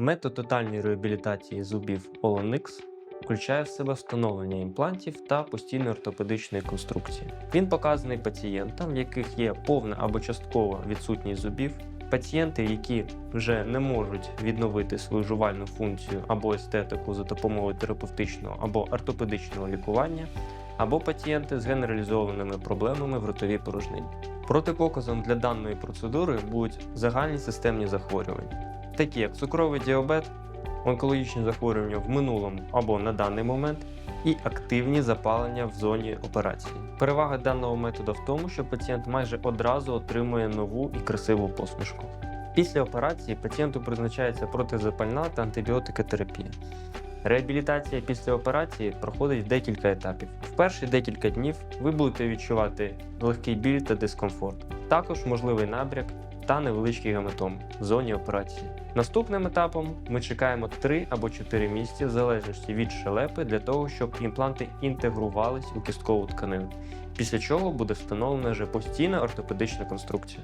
Метод тотальної реабілітації зубів Olonix включає в себе встановлення імплантів та постійної ортопедичної конструкції. Він показаний пацієнтам, в яких є повна або часткова відсутність зубів, пацієнти, які вже не можуть відновити свою жувальну функцію або естетику за допомогою терапевтичного або ортопедичного лікування, або пацієнти з генералізованими проблемами в ротовій порожнині. Протипоказом для даної процедури будуть загальні системні захворювання, такі як цукровий діабет, онкологічні захворювання в минулому або на даний момент, і активні запалення в зоні операції. Перевага даного методу в тому, що пацієнт майже одразу отримує нову і красиву посмішку. Після операції пацієнту призначається протизапальна та антибіотикотерапія. Реабілітація після операції проходить в декілька етапів. В перші декілька днів ви будете відчувати легкий біль та дискомфорт. Також можливий набряк та невеличкий гематом в зоні операції. Наступним етапом ми чекаємо 3 або 4 місяці в залежності від шелепи для того, щоб імпланти інтегрувались у кісткову тканину, після чого буде встановлена вже постійна ортопедична конструкція.